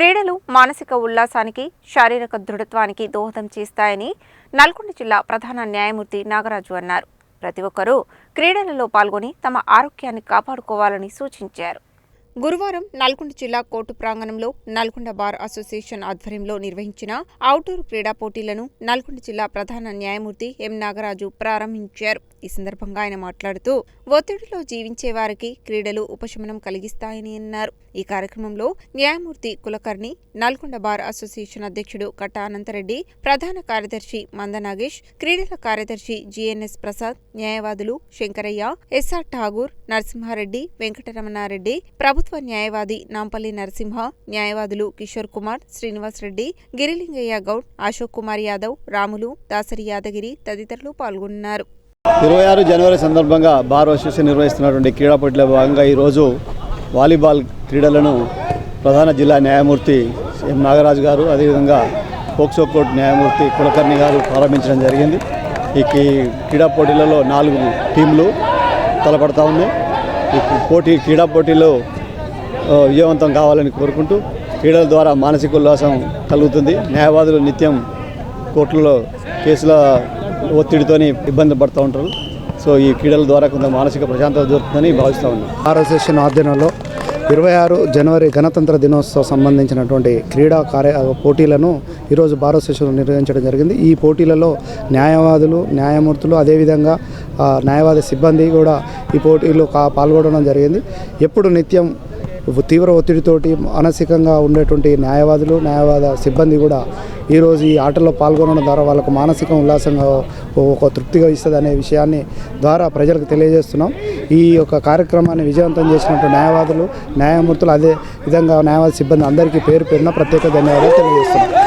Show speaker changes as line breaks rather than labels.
క్రీడలు మానసిక ఉల్లాసానికి శారీరక దృఢత్వానికి దోహదం చేస్తాయని నల్గొండ జిల్లా ప్రధాన న్యాయమూర్తి నాగరాజు అన్నారు. ప్రతి ఒక్కరూ క్రీడలలో పాల్గొని తమ ఆరోగ్యాన్ని కాపాడుకోవాలని సూచించారు. గురువారం నల్గొండ జిల్లా కోర్టు ప్రాంగణంలో నల్గొండ బార్ అసోసియేషన్ ఆధ్వర్యంలో నిర్వహించిన అవుట్డోర్ క్రీడా పోటీలను నల్గొండ జిల్లా ప్రధాన న్యాయమూర్తి ఎం నాగరాజు ప్రారంభించారు. ఈ సందర్భంగా ఆయన మాట్లాడుతూ ఒత్తిడిలో జీవించే వారికి క్రీడలు ఉపశమనం కలిగిస్తాయని అన్నారు. ఈ కార్యక్రమంలో న్యాయమూర్తి కులకర్ణి నల్గొండ బార్ అసోసియేషన్ అధ్యక్షుడు కట్ట అనంతరెడ్డి ప్రధాన కార్యదర్శి మంద నాగేష్ క్రీడల కార్యదర్శి జిఎన్ఎస్ ప్రసాద్ న్యాయవాదులు శంకరయ్య ఎస్ఆర్ ఠాగూర్ నరసింహారెడ్డి వెంకటరమణారెడ్డి ప్రభు ప్రభుత్వ న్యాయవాది నాంపల్లి నరసింహ న్యాయవాదులు కిషోర్ కుమార్ శ్రీనివాస్ రెడ్డి గిరిలింగయ్య గౌడ్ అశోక్ కుమార్ యాదవ్ రాములు దాసరి యాదగిరి తదితరులు పాల్గొన్నారు.
ఇరవై ఆరు జనవరి సందర్భంగా బార్ అసోసియేషన్ నిర్వహిస్తున్నటువంటి క్రీడా పోటీలో భాగంగా ఈరోజు వాలీబాల్ క్రీడలను ప్రధాన జిల్లా న్యాయమూర్తి ఎం నాగరాజు గారు అదేవిధంగా పోక్సో కోర్టు న్యాయమూర్తి కులకర్ణి గారు ప్రారంభించడం జరిగింది. ఈ క్రీడా పోటీలలో నాలుగు టీంలు తలపడతా ఉన్నాయి. ఈ పోటీ క్రీడా పోటీలో విజయవంతం కావాలని కోరుకుంటూ క్రీడల ద్వారా మానసిక ఉల్లాసం కలుగుతుంది. న్యాయవాదులు నిత్యం కోర్టులలో కేసుల ఒత్తిడితోని ఇబ్బంది పడుతూ ఉంటారు. సో ఈ క్రీడల ద్వారా కొంత మానసిక ప్రశాంతత దొరుకుతుందని భావిస్తూ ఉన్నాం.
బార్ ఆధ్వర్యంలో ఇరవై ఆరు జనవరి గణతంత్ర దినోత్సవం సంబంధించినటువంటి క్రీడా కార్య పోటీలను ఈరోజు బార్ అసోసియేషన్ నిర్వహించడం జరిగింది. ఈ పోటీలలో న్యాయవాదులు న్యాయమూర్తులు అదేవిధంగా ఆ, న్యాయవాద సిబ్బంది కూడా ఈ పోటీలో కా పాల్గొనడం జరిగింది. ఎప్పుడు నిత్యం తీవ్ర ఒత్తిడితోటి మానసికంగా ఉండేటువంటి న్యాయవాదులు న్యాయవాద సిబ్బంది కూడా ఈరోజు ఈ ఆటల్లో పాల్గొనడం ద్వారా వాళ్ళకు మానసిక ఉల్లాసంగా ఒక తృప్తిగా ఇస్తుంది అనే విషయాన్ని ద్వారా ప్రజలకు తెలియజేస్తున్నాం. ఈ యొక్క కార్యక్రమాన్ని విజయవంతం చేసినటువంటి న్యాయవాదులు న్యాయమూర్తులు అదే విధంగా న్యాయవాద సిబ్బంది అందరికీ పేరు పేరున ప్రత్యేక ధన్యవాదాలు తెలియజేస్తున్నాం.